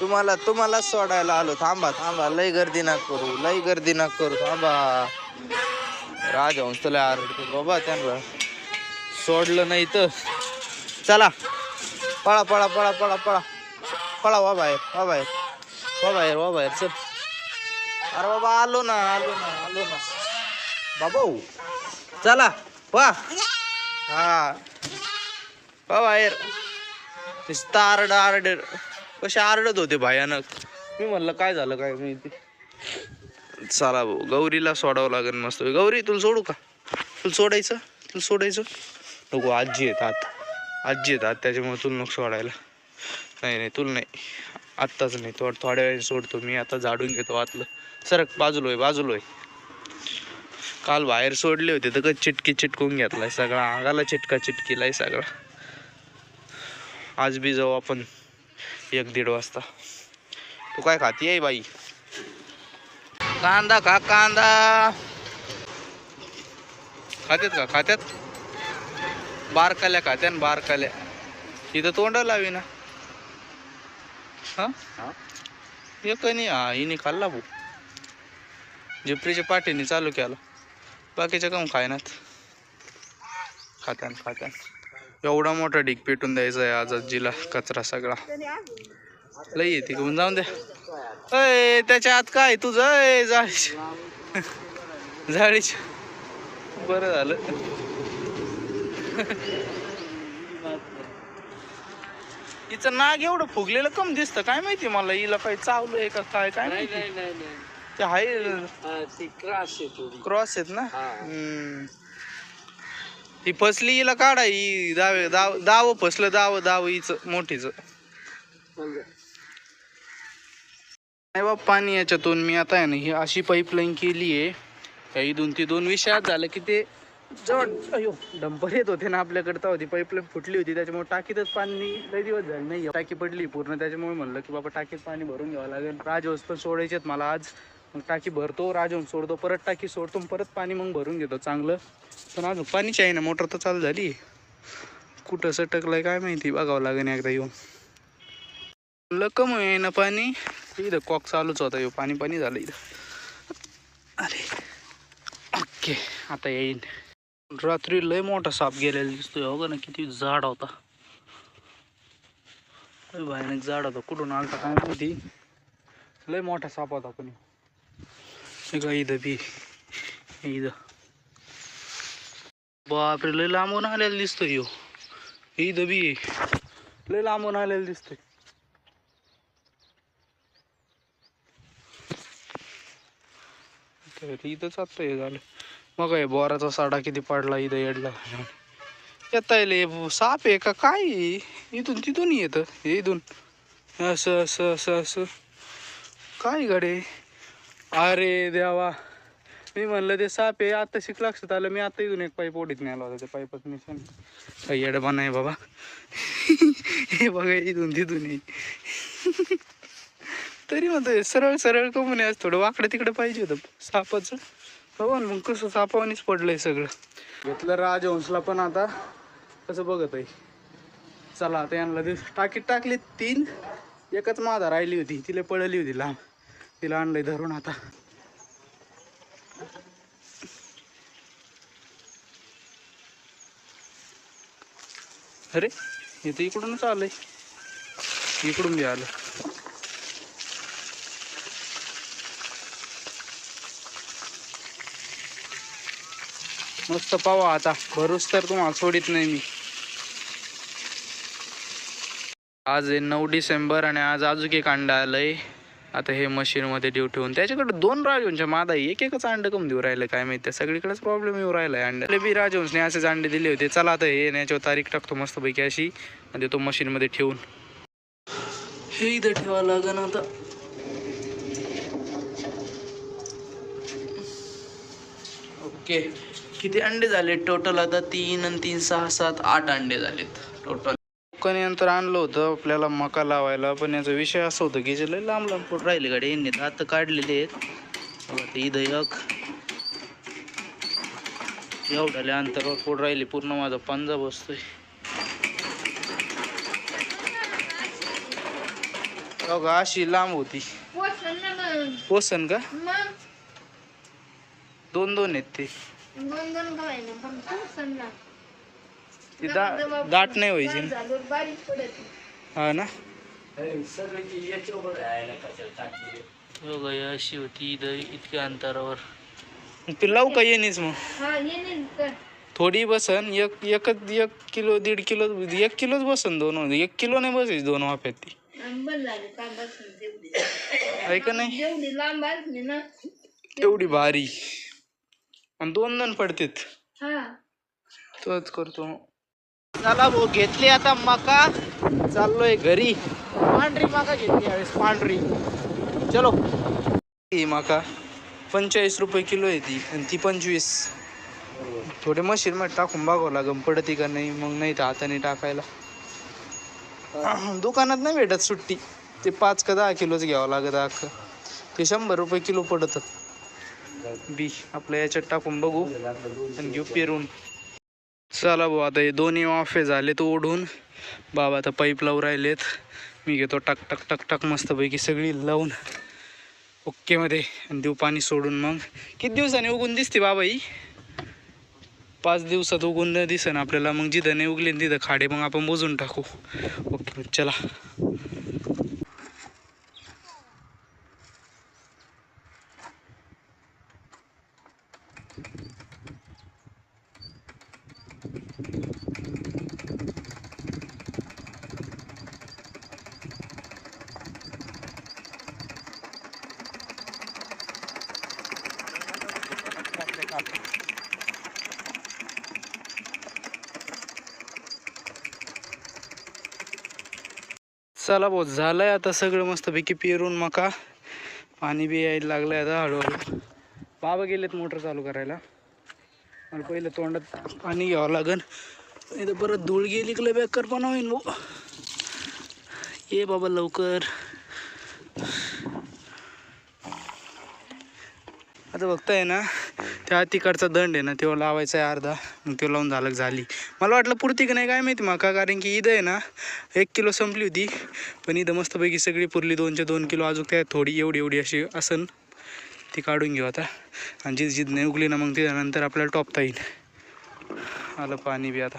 तुम्हाला तुम्हालाच सोडायला आलो. थांबा थांबा. लय गर्दी ना करू लय गर्दी ना करू. थांबा. राजहंस तुला आरडतो बाबा त्यांना सोडलं नाही तर. चला. पळा पळा पळा पळा पळा. पळा वा बाहेर वा बाहेर. वा बाहेर वा बाहेर. चल. अरे बाबा आलो ना आलो ना आलो ना. बाबा हो. चला वा हा. वा बाहेर. नुसतं आरड आरड कसे आरडत होते भयानक. मी म्हणलं काय झालं काय माहिती? चला भाऊ गौरीला सोडावं लागेल मस्त. गौरी तुला सोडू का? तुला सोडायचं? तुला सोडायचं? नको आजी आहेत आत. आजी आहेत आत त्याच्यामुळे तुला नको सोडायला. नाही नाही तुला नाही. आत्ताच नाही थोड थोड्या वेळाने सोडतो मी. आता झाडून घेतो आतलं. सरक बाजूलो आहे बाजूलो आहे काल बाहेर सोडले होते तर चिटकी चिटकून घेतलाय सगळा. अंगाला चिटका चिटकीलाय सगळा. आज बी जाऊ आपण. एक दीड वाजता. तू काय खाती आहे बाई? कांदा खा कांदा. खात्यात का? खात्यात? बारकाल्या खात्या बारकाल्या. इथं तोंड लावी ना. हा? एक नाही हा हिने खाल्ला भाऊ. जिपरीच्या पाठीने चालू केला. बाकीच्या काम खायनात? खात्यान खात्यान. एवढा मोठा ढीक पेटून द्यायचा आहे आज आजीला कचरा सगळा. लई येते घेऊन जाऊन द्या. अय त्याच्या आत काय तुझं? अय जाळीच. जाळीच. बरं झालं. हिचं नाग एवढं फुगलेलं कम दिसतं. काय माहिती मला हिला काही चावलंय का काय? काय नाही माहिती? नाही ते आहे ती क्रास आहे क्रॉस आहेत ना. हम्म. ही फसली हिला काढा ही दावे दाव दाव फसलं दाव दाव हिच मोठीच. नाही बाबा पाणी याच्यातून मी आता आहे ना ही अशी पाईपलाईन केली आहे. या इथून दोन विषयात झालं की ते जवळ अयो डंपर येत होते ना आपल्याकडे होती पाईपलाईन फुटली होती त्याच्यामुळे टाकीतच पाणी लई दिवस झाले नाही. टाकी पडली पूर्ण त्याच्यामुळे म्हणलं की बाबा टाकीत पाणी भरून घ्यावं लागेल. राजहंस पण सोडायचे आहेत मला आज. मग टाकी भरतो राजवून सोडतो परत टाकी सोडतो मग परत पाणी मग भरून घेतो. चांगलं. पण अजून पाणीची आहे ना मोटर तर चालू झाली. कुठं सटकलंय काय माहिती बघावं लागेल एकदा येऊन. लकम आहे ना पाणी. इथं कॉक चालूच होता येऊ पाणी पाणी झालं इथं. अरे. ओके आता येईन. रात्री लय मोठा साप गेलेला दिसतोय हो ना किती जाड होता. भयानक जाड होता कुठून आलता काय माहिती. लय मोठा साप होता पण का इथं बी. इथं. बापरे लय लांबून आलेला दिसतोय यो. हे इथं बी. लय लांबून आलेला दिसतोय. तर इथंच आता हे झालं. मग हे बोराचा साडा किती पडला इथं येडला. येता येईल साप आहे का? काय आहे? इथून तिथून येतं इथून. असं असं असं असं. काय गडे अरे देवा. मी म्हणलं ते साप आहे आता शिक लक्षात आलं मी आता इथून एक पाईप ओढीत नेला होता त्या पाईपात मिशन काही येडबा नाही बाबा. हे बघा इथून तिथून ये. तरी म्हणतोय सरळ सरळ कमून आज थोडं वाकडं तिकडं पाहिजे होतं सापाचं. बघा मग कसं सापावानीच पडलंय सगळं. घेतलं राजहंसला पण आता. कसं बघत आहे. चला आता यांना दिवस टाकीत टाकली तीन. एकच मादा राहिली होती तिला पळली होती लांब. तिला आणलंय धरून आता. अरे हे तर इकडूनच आलंय. इकडून बी आलं. मस्त पावा आता. भरूच तर तुम्हाला सोडित नाही मी. आज आहे नऊ डिसेंबर आणि आज अजून एक अंडा आलंय. आता हे मशीनमध्ये देऊ ठेवून त्याच्याकडे दोन राजवंशच्या मादा एक एकच अंड कम देऊ राहिलं काय माहिती सगळीकडेच प्रॉब्लेम येऊ राहिला आहे अंडे बी राजवंशने असेच अंडे दिले होते. चला आता हे याच्यावर तारीख टाकतो मस्तपैकी अशी आणि तो मशीनमध्ये ठेवून. हे इथं ठेवा लागेल आता. ओके किती अंडे झाले टोटल आता तीन आणि तीन सहा सात आठ अंडे झालेत टोटल कोणी नंतर आणलं होतं आपल्याला मका लावायला पण याचा विषय असा होता की जे लय लांब लांब पोट राहिले गाडी यांनी आता काढलेले आहेत. इथं एक. एवढ्याले अंतरावर पोट राहिले पूर्ण माझा पंजा बसतोय. अशी लांब होती. पोसन का? दोन दोन आहेत ते दोन दोन गव्हायला पण पोचन ना ती दा दाट नाही व्हायची ना. हा ना? बघा ही अशी होती इतक्या अंतरावर. ती लावू का येणीच मग. हा ये नाही तर थोडी बसन एक एकच एक किलो दीड किलो एक किलोच बसन दोन एक किलो नाही बसायची दोन वाफ्यात ती. आंबल झाले का बसून तेवढी आहे का नाही? एवढी भारी. आणि दोन दोन पडतेत. हा. तोच करतो चला भाऊ घेतली आता मका. चाललोय घरी. पांढरी मका घेतली यावेळेस पांढरी. चलो. ही मका. पंचेचाळीस रुपये किलो आहे ती आणि ती पंचवीस. थोडे मशीन मध्ये टाकून बघावं लागेल पडती का नाही मग नाही तर हाताने टाकायला. दुकानात नाही भेटत सुट्टी. ते पाच का दहा किलोच घ्यावं लागत अख्खं. ते शंभर रुपये किलो पडतं बी आपल्या याच्यात टाकून बघू. आणि घेऊ पेरून. चला भाऊ आता हे दोन्ही वाफे झालेत ओढून. बाबा आता पाईप लावून राहिलेत. मी घेतो टक टक टक टक मस्तपैकी सगळी लावून. ओक्केमध्ये आणि देऊ पाणी सोडून मग. किती दिवसांनी उगून दिसते बाबा ही? पाच दिवसात उगून दिसन आपल्याला. मग जिथं नाही उगले तिथं खाडे मग आपण मोजून टाकू. ओके चला. चला भाऊ झालंय आता सगळं मस्तपैकी पेरून मका. पाणी बी यायला लागलंय आता हळूहळू. बाबा गेलेत मोटर चालू करायला. मला पहिलं तोंडात पाणी घ्यावं लागन. नाही तर परत धूळ गेली की बॅकर पण होईन भाऊ. ये बाबा लवकर. आता बघताय ना त्या तिकडचा दंड आहे ना तेव्हा लावायचा आहे अर्धा. मग ते लावून झालं झाली. मला वाटलं पुरती की नाही काय माहिती मका कारण की इथं आहे ना एक किलो संपली होती पण इथं मस्तपैकी सगळी पुरली दोनच्या दोन किलो अजून त्या थोडी एवढी एवढी अशी असन ती काढून घेऊ आता. आणि जिद जिद नाही उगली ना मग त्यानंतर आपल्याला टॉपता येईल आलं पाणी बी आता.